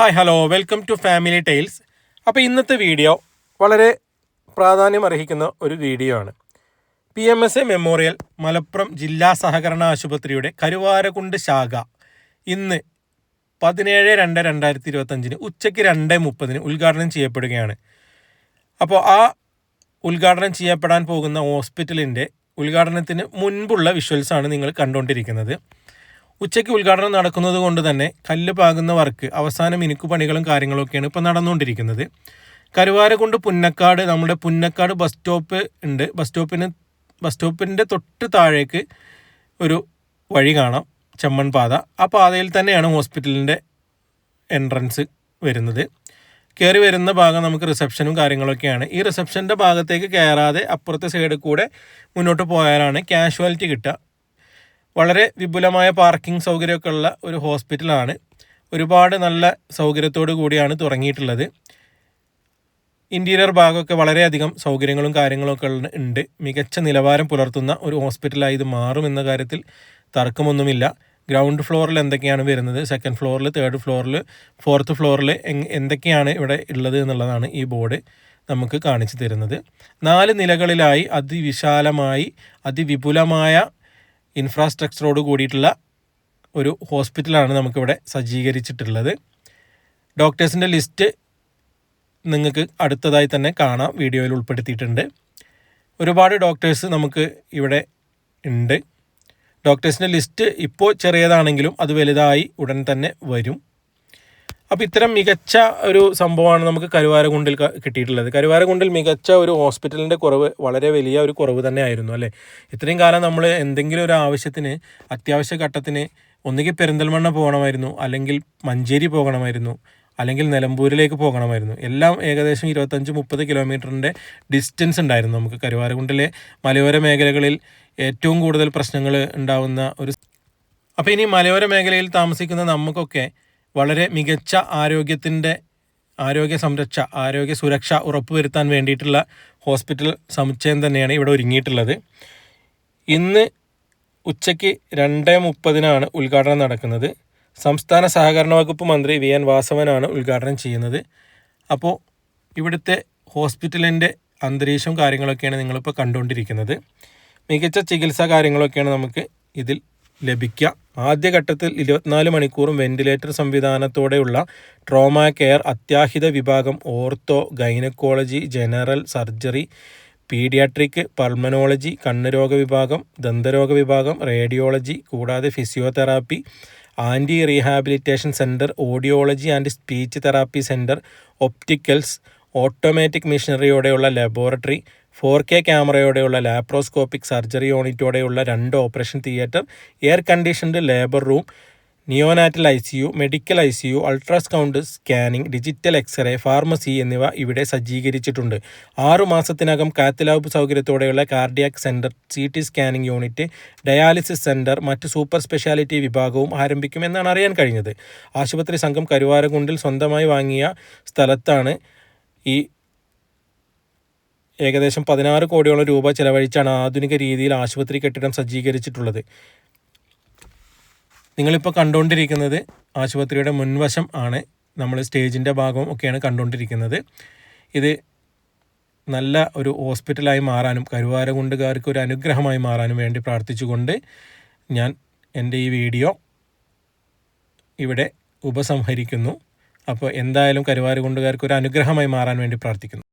Hi hello. Welcome to family tiles അപ്പോൾ ഇന്നത്തെ video വളരെ പ്രാധാന്യം അർഹിക്കുന്ന ഒരു വീഡിയോ ആണ്. P M S A memorial Malappuram ജില്ലാ സഹകരണ ആശുപത്രിയുടെ കരുവാരകുണ്ട് ശാഖ ഇന്ന് പതിനേഴ് രണ്ട് രണ്ടായിരത്തി ഇരുപത്തഞ്ചിന് ഉച്ചയ്ക്ക് രണ്ട് മുപ്പതിന് ഉദ്ഘാടനം ചെയ്യപ്പെടുകയാണ്. അപ്പോൾ ആ ഉദ്ഘാടനം ചെയ്യപ്പെടാൻ പോകുന്ന ഹോസ്പിറ്റലിന്റെ ഉദ്ഘാടനത്തിന് മുൻപുള്ള വിഷ്വൽസാണ് നിങ്ങൾ കണ്ടുകൊണ്ടിരിക്കുന്നത്. ഉച്ചയ്ക്ക് ഉദ്ഘാടനം നടക്കുന്നത് കൊണ്ട് തന്നെ കല്ല് പാകുന്ന വർക്ക് അവസാന മിനുക്ക് പണികളും കാര്യങ്ങളൊക്കെയാണ് ഇപ്പോൾ നടന്നുകൊണ്ടിരിക്കുന്നത്. കരുവാരക്കുണ്ട് പുന്നക്കാട് നമ്മുടെ പുന്നക്കാട് ബസ് സ്റ്റോപ്പ് ഉണ്ട്. ബസ് സ്റ്റോപ്പിന് ബസ് സ്റ്റോപ്പിന്റെ തൊട്ട് താഴേക്ക് ഒരു വഴി കാണാം ചെമ്മൺ പാത. ആ പാതയിൽ തന്നെയാണ് ഹോസ്പിറ്റലിന്റെ എൻട്രൻസ് വരുന്നത്. കയറി വരുന്ന ഭാഗം നമുക്ക് റിസപ്ഷനും കാര്യങ്ങളൊക്കെയാണ്. ഈ റിസപ്ഷന്റെ ഭാഗത്തേക്ക് കയറാതെ അപ്പുറത്തെ സൈഡിൽ കൂടെ മുന്നോട്ട് പോയാലാണ് കാഷ്വാലിറ്റി കിട്ടുക. വളരെ വിപുലമായ പാർക്കിംഗ് സൗകര്യമൊക്കെ ഉള്ള ഒരു ഹോസ്പിറ്റലാണ്. ഒരുപാട് നല്ല സൗകര്യത്തോടു കൂടിയാണ് തുടങ്ങിയിട്ടുള്ളത്. ഇന്റീരിയർ ഭാഗമൊക്കെ വളരെയധികം സൗകര്യങ്ങളും കാര്യങ്ങളൊക്കെ ഉണ്ട്. മികച്ച നിലവാരം പുലർത്തുന്ന ഒരു ഹോസ്പിറ്റലായി ഇത് മാറും എന്ന കാര്യത്തിൽ തർക്കമൊന്നുമില്ല. ഗ്രൗണ്ട് ഫ്ലോറിൽ എന്തൊക്കെയാണ് വരുന്നത്? സെക്കൻഡ് ഫ്ലോറിൽ തേർഡ് ഫ്ലോറിൽ ഫോർത്ത് ഫ്ലോറിൽ എന്തൊക്കെയാണ് ഇവിടെ ഉള്ളത് എന്നുള്ളതാണ് ഈ ബോർഡ് നമുക്ക് കാണിച്ചു തരുന്നത്. നാല് നിലകളിലായി അതിവിശാലമായി അതിവിപുലമായ ഇൻഫ്രാസ്ട്രക്ചറോട് കൂടിയിട്ടുള്ള ഒരു ഹോസ്പിറ്റലാണ് നമുക്കിവിടെ സജ്ജീകരിച്ചിട്ടുള്ളത്. ഡോക്ടേഴ്സിന്റെ ലിസ്റ്റ് നിങ്ങൾക്ക് അടുത്തതായി തന്നെ കാണാം. വീഡിയോയിൽ ഉൾപ്പെടുത്തിയിട്ടുണ്ട്. ഒരുപാട് ഡോക്ടേഴ്സ് നമുക്ക് ഇവിടെ ഉണ്ട്. ഡോക്ടേഴ്സിന്റെ ലിസ്റ്റ് ഇപ്പോൾ ചെറിയതാണെങ്കിലും അത് വലുതായി ഉടൻ തന്നെ വരും. അപ്പോൾ ഇത്തരം മികച്ച ഒരു സംഭവമാണ് നമുക്ക് കരുവാരകുണ്ടിൽ കിട്ടിയിട്ടുള്ളത്. കരുവാരകുണ്ടിൽ മികച്ച ഒരു ഹോസ്പിറ്റലിന്റെ കുറവ് വളരെ വലിയ ഒരു കുറവ് തന്നെ ആയിരുന്നു അല്ലേ? ഇത്രയും കാലം നമ്മൾ എന്തെങ്കിലും ഒരു ആവശ്യത്തിന് അത്യാവശ്യ ഘട്ടത്തിന് ഒന്നുകിൽ പെരിന്തൽമണ്ണ പോകണമായിരുന്നു അല്ലെങ്കിൽ മഞ്ചേരി പോകണമായിരുന്നു അല്ലെങ്കിൽ നിലമ്പൂരിലേക്ക് പോകണമായിരുന്നു. എല്ലാം ഏകദേശം ഇരുപത്തഞ്ച് മുപ്പത് കിലോമീറ്ററിന്റെ ഡിസ്റ്റൻസ് ഉണ്ടായിരുന്നു നമുക്ക് കരുവാരകുണ്ടിലെ മലയോര മേഖലകളിൽ ഏറ്റവും കൂടുതൽ പ്രശ്നങ്ങൾ ഉണ്ടാവുന്ന ഒരു അപ്പോൾ ഇനി മലയോര മേഖലയിൽ താമസിക്കുന്ന നമുക്കൊക്കെ വളരെ മികച്ച ആരോഗ്യത്തിന്റെ ആരോഗ്യ സംരക്ഷ ആരോഗ്യ സുരക്ഷ ഉറപ്പുവരുത്താൻ വേണ്ടിയിട്ടുള്ള ഹോസ്പിറ്റൽ സമുച്ചയം തന്നെയാണ് ഇവിടെ ഒരുങ്ങിയിട്ടുള്ളത്. ഇന്ന് ഉച്ചയ്ക്ക് രണ്ട് മുപ്പതിനാണ് ഉദ്ഘാടനം നടക്കുന്നത്. സംസ്ഥാന സഹകരണ വകുപ്പ് മന്ത്രി വി എൻ വാസവനാണ് ഉദ്ഘാടനം ചെയ്യുന്നത്. അപ്പോൾ ഇവിടുത്തെ ഹോസ്പിറ്റലിന്റെ അന്തരീക്ഷവും കാര്യങ്ങളൊക്കെയാണ് നിങ്ങളിപ്പോൾ കണ്ടുകൊണ്ടിരിക്കുന്നത്. മികച്ച ചികിത്സാ കാര്യങ്ങളൊക്കെയാണ് നമുക്ക് ഇതിൽ ലഭിക്കുക. ആദ്യഘട്ടത്തിൽ ഇരുപത്തിനാല് മണിക്കൂറും വെന്റിലേറ്റർ സംവിധാനത്തോടെയുള്ള ട്രോമ കെയർ അത്യാഹിത വിഭാഗം ortho gynaecology general surgery paediatric pulmonology കണ്ണുരോഗ വിഭാഗം ദന്തരോഗ വിഭാഗം റേഡിയോളജി കൂടാതെ physiotherapy anti rehabilitation centre audiology and speech therapy centre opticals automatic മെഷീനറിയോടെയുള്ള laboratory four K ക്യാമറയോടെയുള്ള ലാപ്രോസ്കോപ്പിക് സർജറി യൂണിറ്റോടെയുള്ള രണ്ട് operation theatre air conditioned labour room neonatal I C U medical I C U ultrasound scanning digital X ray pharmacy എന്നിവ ഇവിടെ സജ്ജീകരിച്ചിട്ടുണ്ട്. ആറു മാസത്തിനകം cath lab സൗകര്യത്തോടെയുള്ള cardiac centre C T scanning unit dialysis centre മറ്റ് super speciality വിഭാഗവും ആരംഭിക്കുമെന്നാണ് അറിയാൻ കഴിഞ്ഞത്. ആശുപത്രി സംഘം കരുവാരകുണ്ടിൽ സ്വന്തമായി വാങ്ങിയ സ്ഥലത്താണ് ഈ ഏകദേശം പതിനാറ് കോടിയോളം രൂപ ചെലവഴിച്ചാണ് ആധുനിക രീതിയിൽ ആശുപത്രി കെട്ടിടം സജ്ജീകരിച്ചിട്ടുള്ളത്. നിങ്ങളിപ്പോൾ കണ്ടുകൊണ്ടിരിക്കുന്നത് ആശുപത്രിയുടെ മുൻവശം ആണ്. നമ്മൾ സ്റ്റേജിന്റെ ഭാഗവും ഒക്കെയാണ് കണ്ടുകൊണ്ടിരിക്കുന്നത്. ഇത് നല്ല ഒരു ഹോസ്പിറ്റലായി മാറാനും കരുവാരകുണ്ടുകാർക്ക് ഒരു അനുഗ്രഹമായി മാറാനും വേണ്ടി പ്രാർത്ഥിച്ചുകൊണ്ട് ഞാൻ എന്റെ ഈ വീഡിയോ ഇവിടെ ഉപസംഹരിക്കുന്നു. അപ്പോൾ എന്തായാലും കരുവാരകുണ്ടുകാർക്ക് ഒരു അനുഗ്രഹമായി മാറാൻ വേണ്ടി പ്രാർത്ഥിക്കുന്നു.